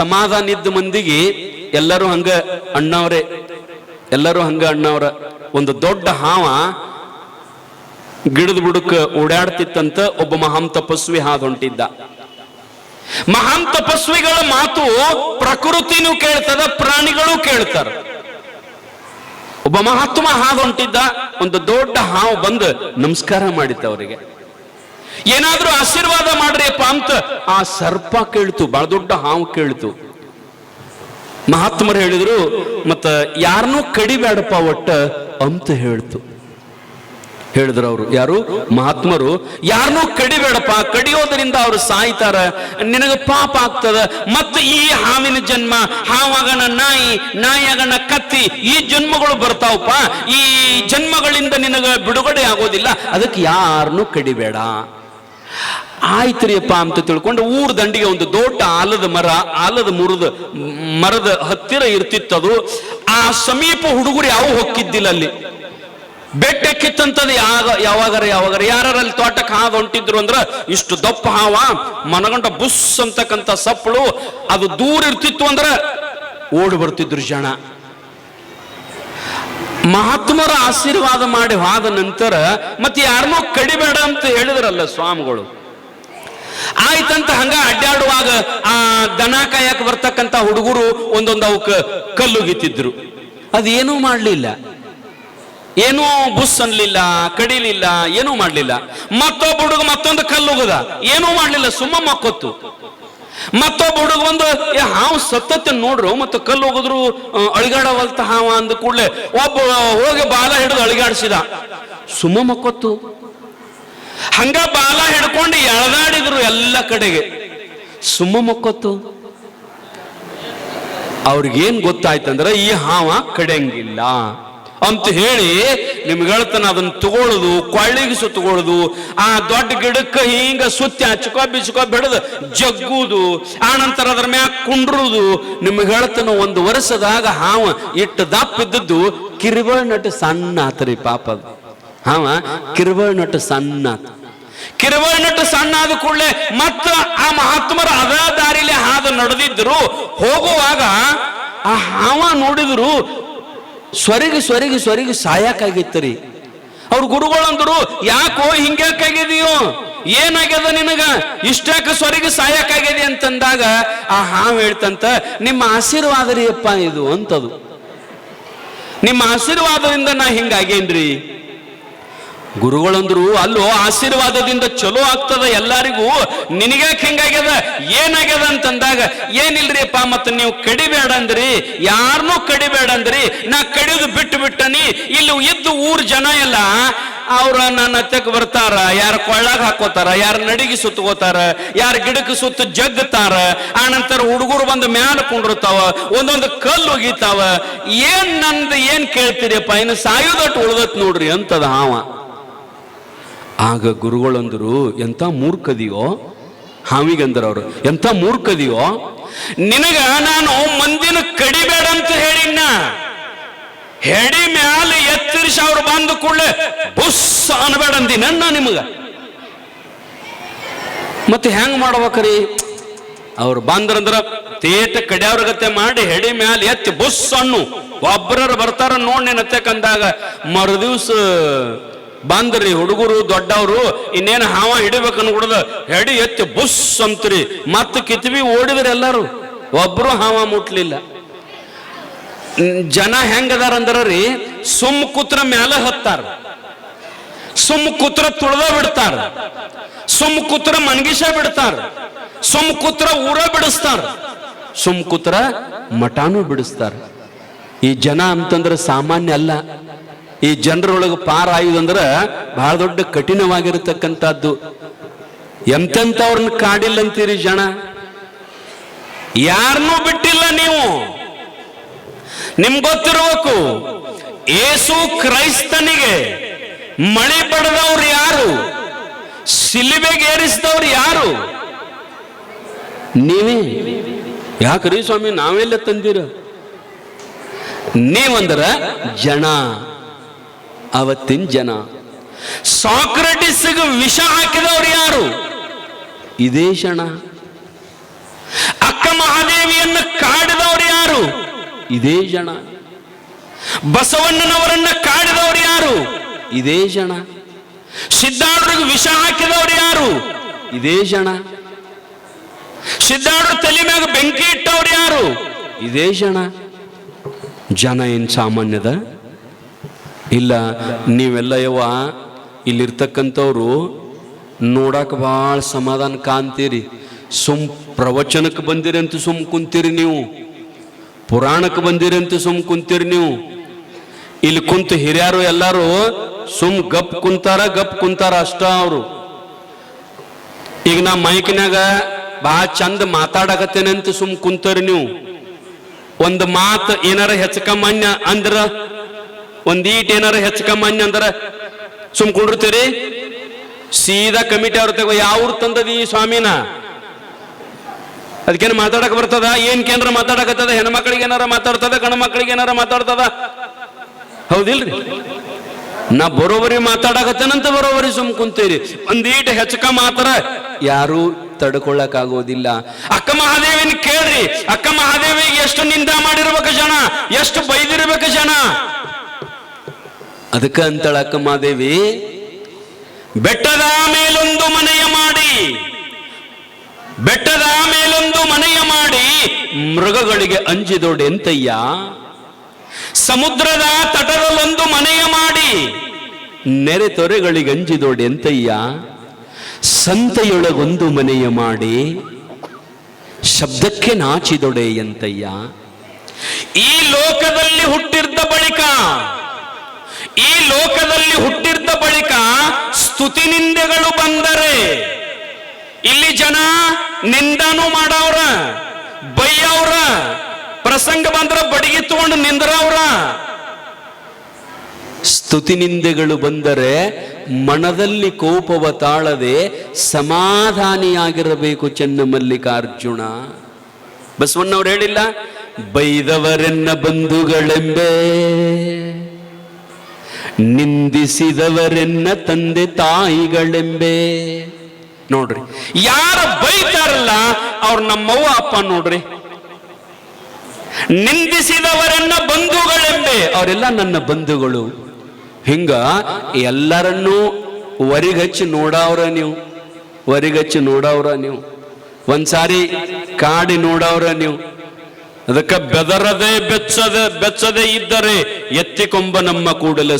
ಸಮಾಧಾನ ಇದ್ದ ಮಂದಿಗೆ ಎಲ್ಲರೂ ಹಂಗ ಅಣ್ಣವ್ರೆ, ಎಲ್ಲರೂ ಹಂಗ ಅಣ್ಣವ್ರ. ಒಂದು ದೊಡ್ಡ ಹಾವ ಗಿಡದ ಬುಡಕ ಓಡಾಡ್ತಿತ್ತಂತ ಒಬ್ಬ ಮಹಾನ್ ತಪಸ್ವಿ ಹಾದ್ ಹೊಂಟಿದ್ದ. ತಪಸ್ವಿಗಳ ಮಾತು ಪ್ರಕೃತಿನೂ ಕೇಳ್ತದ, ಪ್ರಾಣಿಗಳು ಕೇಳ್ತಾರ. ಒಬ್ಬ ಮಹಾತ್ಮ ಹಾದ್ ಹೊಂಟಿದ್ದ, ಒಂದು ದೊಡ್ಡ ಹಾವು ಬಂದು ನಮಸ್ಕಾರ ಮಾಡಿತ್ತ ಅವರಿಗೆ. ಏನಾದ್ರೂ ಆಶೀರ್ವಾದ ಮಾಡ್ರಿಯಪ್ಪ ಅಂತ ಆ ಸರ್ಪ ಕೇಳ್ತು, ಬಹಳ ದೊಡ್ಡ ಹಾವು ಕೇಳ್ತು. ಮಹಾತ್ಮರು ಹೇಳಿದ್ರು, ಮತ್ತ ಯಾರನ್ನೂ ಕಡಿಬೇಡಪ್ಪ ಒಟ್ಟ ಅಂತ ಹೇಳ್ತು. ಹೇಳಿದ್ರು ಅವರು, ಯಾರು? ಮಹಾತ್ಮರು ಯಾರನ್ನೂ ಕಡಿಬೇಡಪ್ಪ, ಕಡಿಯೋದ್ರಿಂದ ಅವ್ರು ಸಾಯ್ತಾರ, ನಿನಗ ಪಾಪ ಆಗ್ತದ, ಮತ್ತೆ ಈ ಹಾವಿನ ಜನ್ಮ, ಹಾವಾಗಣ ನಾಯಿ ನಾಯಿಯಾಗಣ ಕತ್ತಿ, ಈ ಜನ್ಮಗಳು ಬರ್ತಾವಪ್ಪ, ಈ ಜನ್ಮಗಳಿಂದ ನಿನಗ ಬಿಡುಗಡೆ ಆಗೋದಿಲ್ಲ, ಅದಕ್ಕೆ ಯಾರನ್ನೂ ಕಡಿಬೇಡ. ಆಯ್ತ್ರಿಯಪ್ಪ ಅಂತ ತಿಳ್ಕೊಂಡು ಊರ್ ದಂಡಿಗೆ ಒಂದು ದೊಡ್ಡ ಆಲದ ಮರ, ಆಲದ ಮುರದ ಮರದ ಹತ್ತಿರ ಇರ್ತಿತ್ತದು ಆ ಸಮೀಪ ಹುಡುಗರು ಯಾವ ಹೊಕ್ಕಿದ್ದಿಲ್ಲ ಅಲ್ಲಿ. ಬೆಟ್ಟಕ್ಕಿತ್ತಂತದ್ದು ಯಾವಾಗ ಯಾವಾಗರ ಯಾವಾಗರ. ಯಾರ ಅಲ್ಲಿ ತೋಟಕ್ಕೆ ಹಾದು ಹೊಂಟಿದ್ರು ಅಂದ್ರ ಇಷ್ಟು ದಪ್ಪ ಹಾವ, ಮನಗಂಡ ಬುಸ್ ಅಂತಕ್ಕಂಥ ಸಪ್ಪಳು, ಅದು ದೂರ ಇರ್ತಿತ್ತು ಅಂದ್ರ ಓಡಿ ಬರ್ತಿದ್ರು ಜನ. ಮಹಾತ್ಮರ ಆಶೀರ್ವಾದ ಮಾಡಿ ಹಾದ ನಂತರ ಮತ್ತೆ ಯಾರನ್ನೂ ಕಡಿಬೇಡ ಅಂತ ಹೇಳಿದ್ರಲ್ಲ ಸ್ವಾಮಿಗಳು. ಆಯ್ತಂತ ಹಂಗ ಅಡ್ಡಾಡುವಾಗ ಆ ದನ ಕಾಯಕ್ ಬರ್ತಕ್ಕಂತ ಹುಡುಗರು ಒಂದೊಂದು ಕಲ್ಲು ಕಲ್ಲುಗಿತ್ತಿದ್ರು ಅದೇನೂ ಮಾಡ್ಲಿಲ್ಲ. ಏನೂ ಬುಸ್ ಅನ್ಲಿಲ್ಲ, ಕಡಿಲಿಲ್ಲ, ಏನೂ ಮಾಡಲಿಲ್ಲ. ಮತ್ತೊಬ್ಬ ಹುಡುಗ ಮತ್ತೊಂದು ಕಲ್ಲುಗದ ಏನೂ ಮಾಡಲಿಲ್ಲ, ಸುಮ್ಮ ಮಕ್ಕೊತ್ತು. ಮತ್ತೊಬ್ಬ ಹುಡುಗ ಒಂದು ಏ, ಹಾವು ಸತ್ತತ್ತೆ ನೋಡ್ರು, ಮತ್ತು ಕಲ್ಲು ಹೋಗಿದ್ರು ಅಳಿಗಾಡವಲ್ತ ಹಾವ ಅಂದ ಕೂಡಲೇ ಒಬ್ಬ ಹೋಗಿ ಬಾಲ ಹಿಡಿದು ಅಳಿಗಾಡಿಸಿದ. ಸುಮ್ಮ ಮಕ್ಕೊತ್ತು. ಹಂಗ ಬಾಲ ಹಿಡ್ಕೊಂಡು ಎಳದಾಡಿದ್ರು ಎಲ್ಲ ಕಡೆಗೆ. ಸುಮ್ಮ ಮಕ್ಕೊತ್ತು. ಅವ್ರಿಗೇನ್ ಗೊತ್ತಾಯ್ತಂದ್ರ ಈ ಹಾವ ಕಡೆಯಂಗಿಲ್ಲ ಅಂತ ಹೇಳಿ ನಿಮ್ಗೆ ಹೇಳ್ತಾನೆ, ಅದನ್ನ ತಗೊಳ್ಳೋದು ಕೊಳ್ಳಿಗೆ ಸುತ್ತಗೊಳ್ಳೋದು ಆ ದೊಡ್ಡ ಗಿಡಕ್ಕೆ ಹಿಂಗ ಸುತ್ತಿ ಹಚ್ಕೋ, ಬಿಚ್ಕೊ, ಬಿಡದು, ಜಗ್ಗುದು. ಆ ನಂತರ ಅದ್ರ ಮ್ಯಾಗ ಕುಂಡ್ರುದು. ನಿಮ್ಗೆ ಹೇಳ್ತಾನ, ಒಂದು ವರ್ಷದಾಗ ಹಾವ ಇಟ್ಟು ದಪ್ಪ ಇದ್ದದ್ದು ಕಿರಿಬಳ ನಟ ಸಣ್ಣ ಆತರಿ ಪಾಪ ಅದು. ಹಾವ ಕಿರಿಬಳ ನಟ ಸಣ್ಣ ಆತ. ಕಿರುಬಳ ನಟ್ಟು ಸಣ್ಣ ಆದ ಕೂಡಲೇ ಮತ್ತ ಆ ಮಹಾತ್ಮರ ಅದ ದಾರಿಲಿ ಹಾದು ನಡೆದಿದ್ರು. ಹೋಗುವಾಗ ಆ ಹಾವ ನೋಡಿದ್ರು ಸ್ವರಿಗೆ ಸ್ವರಿಗೆ ಸ್ವರಿಗೆ ರೀ ಅವ್ರ ಗುರುಗಳಂದ್ರು ಯಾಕೋ ಹಿಂಗ್ಯಾಕಾಗಿದೆಯೋ ಏನಾಗ್ಯದ ನಿನಗ? ಇಷ್ಟಾಕ ಸ್ವರಿಗೆ ಸಾಯಕಾಗಿದೆ ಅಂತಂದಾಗ ಆ ಹಾವು ಹೇಳ್ತಂತ, ನಿಮ್ಮ ಆಶೀರ್ವಾದ ರೀ ಅಪ್ಪ ಇದು ಅಂತದು. ನಿಮ್ಮ ಆಶೀರ್ವಾದದಿಂದ ನಾ ಹಿಂಗಾಗೇನ್ರಿ? ಗುರುಗಳಂದ್ರು, ಅಲ್ಲೋ, ಆಶೀರ್ವಾದದಿಂದ ಚಲೋ ಆಗ್ತದ ಎಲ್ಲರಿಗೂ? ನಿನಗ್ಯಾಕೆ ಹೆಂಗಾಗ್ಯದ? ಏನಾಗ್ಯದ ಅಂತಂದಾಗ ಏನಿಲ್ರಿ ಅಪ್ಪ ಮತ್ತೆ ನೀವು ಕಡಿಬೇಡ ಅಂದ್ರಿ ಯಾರನ್ನೂ ಕಡಿಬೇಡ ಅಂದ್ರಿ ನಾ ಕಡಿದು ಬಿಟ್ಟು ಬಿಟ್ಟನಿ. ಇಲ್ಲಿ ಇದ್ದು ಊರ್ ಜನ ಎಲ್ಲ, ಅವ್ರ ನನ್ನ ಹತ್ತಕ್ಕೆ ಬರ್ತಾರ. ಯಾರ ಕೊಳ್ಳಾಗ ಹಾಕೋತಾರ, ಯಾರ ನಡಿಗೆ ಸುತ್ತಕೋತಾರ, ಯಾರ ಗಿಡಕ್ಕೆ ಸುತ್ತ ಜಗ್ತಾರ. ಆ ನಂತರ ಹುಡುಗರು ಬಂದು ಮ್ಯಾಲ ಕುಂಡಿರ್ತಾವ, ಒಂದೊಂದು ಕಲ್ಲು ಒಗಿತಾವ. ಏನ್ ನಂದು ಏನ್ ಕೇಳ್ತೀರಿಯಪ್ಪ? ಇನ್ನು ಸಾಯೋದಟ್ಟು ಉಳ್ದತ್ ನೋಡ್ರಿ ಅಂತದ ಹಾವ. ಆಗ ಗುರುಗಳಂದರು ಎಂತ ಮೂರ್ಖದಿಯೋ? ಹಾವಿಗಂದ್ರ ಅವರು ಎಂತ ಮೂರ್ಖದಿಯೋ? ನಿನಗ ನಾನು ಮಂದಿನ ಕಡಿಬೇಡ ಅಂತ ಹೇಳಿನ ಹೆಡಿ ಮ್ಯಾಲೆ ಎತ್ತರಿಸಿ ಅವ್ರು ಬಂದು ಕೂಡಲೇ ಬುಸ್ ಅನ್ಬೇಡ ಅಂದಿನ ನಾ ನಿಮಗ. ಮತ್ತೆ ಹೆಂಗ್ ಮಾಡ್ಬೇಕ್ರಿ? ಅವ್ರು ಬಂದ್ರಂದ್ರ ತೇಟ ಕಡಿಯವ್ರ ಗತೆ ಮಾಡಿ ಹೆಡಿ ಮ್ಯಾಲೆ ಎತ್ತಿ ಬುಸ್ ಅನ್ನು. ಒಬ್ಬರ ಬರ್ತಾರ ನೋಡ್ ನೆನತ್ತಕ್ಕಂದಾಗ ಮರುದಿವ್ಸ ಬಂದ್ರಿ ಹುಡುಗರು ದೊಡ್ಡವರು, ಇನ್ನೇನು ಹಾವ ಹಿಡಿಬೇಕು ಅನ್ಕೊಡದ ಹೆಡಿ ಎತ್ತಿ ಬುಸ್ ಅಂತ್ರಿ. ಮತ್ತೆ ಕಿತ್ವಿ ಓಡಿದ್ರಿ ಎಲ್ಲರೂ. ಒಬ್ರು ಹಾವ ಮುಟ್ಲಿಲ್ಲ. ಜನ ಹೆಂಗದಾರ ಅಂದ್ರ ರೀ, ಸುಮ್ ಕುತ್ರ ಮ್ಯಾಲ ಹತ್ತಾರ. ಸುಮ್ ಕೂತ್ರ ತುಳ್ದ ಬಿಡ್ತಾರ. ಸುಮ್ ಕುತ್ರ ಮನ್ಗಿಸ ಬಿಡ್ತಾರ. ಸುಮ್ ಕುತ್ರ ಊರ ಬಿಡಿಸ್ತಾರ. ಸುಮ್ ಕೂತ್ರ ಮಠಾನು ಬಿಡಿಸ್ತಾರ. ಈ ಜನ ಅಂತಂದ್ರ ಸಾಮಾನ್ಯ ಅಲ್ಲ. ಈ ಜನರೊಳಗೆ ಅಂದ್ರೆ ಬಹಳ ದೊಡ್ಡ ಕಠಿಣವಾಗಿರತಕ್ಕಂಥದ್ದು. ಎಂತೆಂಥವ್ರನ್ನ ಕಾಡಿಲ್ಲ ಅಂತೀರಿ ಜನ? ಯಾರನ್ನೂ ಬಿಟ್ಟಿಲ್ಲ ನೀವು. ನಿಮ್ ಗೊತ್ತಿರಬೇಕು, ಏಸು ಕ್ರೈಸ್ತನಿಗೆ ಮಳೆ ಪಡೆದವ್ರು ಯಾರು? ಸಿಲಿಬೆಗೆ ಏರಿಸಿದವ್ರು ಯಾರು? ನೀವೇ? ಯಾಕ್ರಿ ಸ್ವಾಮಿ, ನಾವೆಲ್ಲ ತಂದಿರ? ನೀವಂದ್ರ ಜನ. ಅವತ್ತಿನ ಜನ. ಸಾಕ್ರೆಟಿಸ್ಗೆ ವಿಷ ಹಾಕಿದವರು ಯಾರು? ಇದೇ ಕ್ಷಣ. ಅಕ್ಕ ಮಹಾದೇವಿಯನ್ನ ಇದೇ ಜನ ಬಸವಣ್ಣನವರನ್ನ ಕಾಡಿದವರು ಯಾರು? ಇದೇ ಜನ ಸಿದ್ಧಾರ್ಥಗೆ ವಿಷ ಹಾಕಿದವರು ಯಾರು? ಇದೇ ಜನ ಸಿದ್ಧಾರ್ಥ ತಲೆ ಮ್ಯಾಗ ಬೆಂಕಿ ಇಟ್ಟವ್ರು ಯಾರು? ಇದೇ ಜನ ಜನ ಏನ್ ಸಾಮಾನ್ಯದ? ಇಲ್ಲ, ನೀವೆಲ್ಲ ಯವ್ವ, ಇಲ್ಲಿರ್ತಕ್ಕಂಥವ್ರು ನೋಡಕ್ಕೆ ಭಾಳ ಸಮಾಧಾನ ಕಾಣ್ತೀರಿ. ಸುಮ್ ಪ್ರವಚನಕ್ಕೆ ಬಂದಿರಿ ಅಂತ ಸುಮ್ ಕುಂತೀರಿ ನೀವು. ಪುರಾಣಕ್ಕೆ ಬಂದಿರಿ ಅಂತ ಸುಮ್ ಕುಂತೀರಿ ನೀವು. ಇಲ್ಲಿ ಕುಂತು ಹಿರಿಯರು ಎಲ್ಲರೂ ಸುಮ್ ಗಪ್ ಕುಂತಾರ ಗಪ್ ಕುಂತಾರ ಅಷ್ಟ ಅವರು. ಈಗ ನಾ ಮೈಕ್ನಾಗ ಭಾಳ ಚಂದ ಮಾತಾಡಕತ್ತೇನೆ ಅಂತ ಸುಮ್ ಕುಂತರಿ ನೀವು. ಒಂದು ಮಾತು ಏನಾರ ಹೆಚ್ಚಕಮ್ಮನ್ಯ ಅಂದ್ರ ಒಂದ್ ಏನಾರ ಏನಾರ ಕಮ್ಮಿ ಅಂದ್ರ ಸುಮ್ ಕುಂಡಿರ್ತೀರಿ. ಸೀದಾ ಕಮಿಟಿ ಅವ್ರ ತಗೋ ಯಾವ್ರು ತಂದದಿ ಸ್ವಾಮಿನ? ಅದಕ್ಕೇನು ಮಾತಾಡಕ್ ಬರ್ತದ? ಏನ್ ಕೇಂದ್ರ ಮಾತಾಡಕತ್ತದ? ಹೆಣ್ಮಕ್ಳಿಗೆ ಏನಾರ ಮಾತಾಡ್ತದ? ಗಣ ಮಕ್ಳಿಗೆ ಏನಾರ ಮಾತಾಡ್ತದ? ಹೌದಿಲ್ರಿ? ನಾ ಬರೋಬರಿ ಮಾತಾಡಕತ್ತೇನಂತ ಬರೋಬರಿ ಸುಮ್ ಕುಂತೀರಿ. ಒಂದೀಟ್ ಹೆಚ್ಚಕ ಮಾತ್ರ ಯಾರು ತಡ್ಕೊಳ್ಳಕ್ ಆಗೋದಿಲ್ಲ. ಅಕ್ಕ ಮಹಾದೇವಿನ ಕೇಳ್ರಿ. ಅಕ್ಕ ಮಹಾದೇವಿಗೆ ಎಷ್ಟು ನಿಂದ ಮಾಡಿರ್ಬೇಕು ಜನ? ಎಷ್ಟು ಬೈದಿರ್ಬೇಕು ಜನ? ಅದಕ್ಕ ಅಂತಳ ಮಾದೇವಿ, ಬೆಟ್ಟದ ಮೇಲೊಂದು ಮನೆಯ ಮಾಡಿ, ಬೆಟ್ಟದ ಮೇಲೊಂದು ಮನೆಯ ಮಾಡಿ ಮೃಗಗಳಿಗೆ ಅಂಜಿದೊಡೆಂತಯ್ಯ ಸಮುದ್ರದ ತಟದಲ್ಲೊಂದು ಮನೆಯ ಮಾಡಿ ನೆರೆ ತೊರೆಗಳಿಗೆ ಅಂಜಿದೊಡೆಂತಯ್ಯ ಸಂತೆಯೊಳಗೊಂದು ಮನೆಯ ಮಾಡಿ ಶಬ್ದಕ್ಕೆ ನಾಚಿದೊಡೆ ಎಂತಯ್ಯ? ಈ ಲೋಕದಲ್ಲಿ ಹುಟ್ಟಿದ್ದ ಬಳಿಕ ಈ ಲೋಕದಲ್ಲಿ ಹುಟ್ಟಿದ್ದ ಬಳಿಕ ಸ್ತುತಿ ನಿಂದೆಗಳು ಬಂದರೆ ಇಲ್ಲಿ ಜನ ನಿಂದನು ಮಾಡವ್ರ, ಬೈಯವ್ರ, ಪ್ರಸಂಗ ಬಂದ್ರ ಬಡಗಿ ತಗೊಂಡು ನಿಂದ್ರವ್ರ. ಸ್ತುತಿ ನಿಂದೆಗಳು ಬಂದರೆ ಮನದಲ್ಲಿ ಕೋಪವ ತಾಳದೆ ಸಮಾಧಾನಿಯಾಗಿರಬೇಕು ಚೆನ್ನ ಮಲ್ಲಿಕಾರ್ಜುನ. ಬಸವಣ್ಣವ್ರು ಹೇಳಿಲ್ಲ, ಬೈದವರೆನ್ನ ಬಂಧುಗಳೆಂಬೆ. ನಿಂದಿಸಿದವರೆನ್ನ ತಂದೆ ತಾಯಿಗಳೆಂಬೆ. ನೋಡ್ರಿ, ಯಾರ ಬೈತಾರಲ್ಲ ಅವ್ರ ನಮ್ಮವ್ವ ಅಪ್ಪ ನೋಡ್ರಿ. ನಿಂದಿಸಿದವರನ್ನ ಬಂಧುಗಳೆಂಬೆ, ಅವರೆಲ್ಲ ನನ್ನ ಬಂಧುಗಳು. ಹಿಂಗ ಎಲ್ಲರನ್ನೂ ವರಿಗಚ್ಚಿ ನೋಡವ್ರ ನೀವು ವರಿಗಚ್ಚಿ ನೋಡವ್ರ ನೀವು. ಒಂದ್ಸಾರಿ ಕಾಡಿ ನೋಡವ್ರ ನೀವು. ಅದಕ್ಕೆ ಬೆದರದೆ ಬೆಚ್ಚದೆ ಬೆಚ್ಚದೆ ಇದ್ದರೆ ಎತ್ತಿಕೊಂಬ ನಮ್ಮ ಕೂಡಲ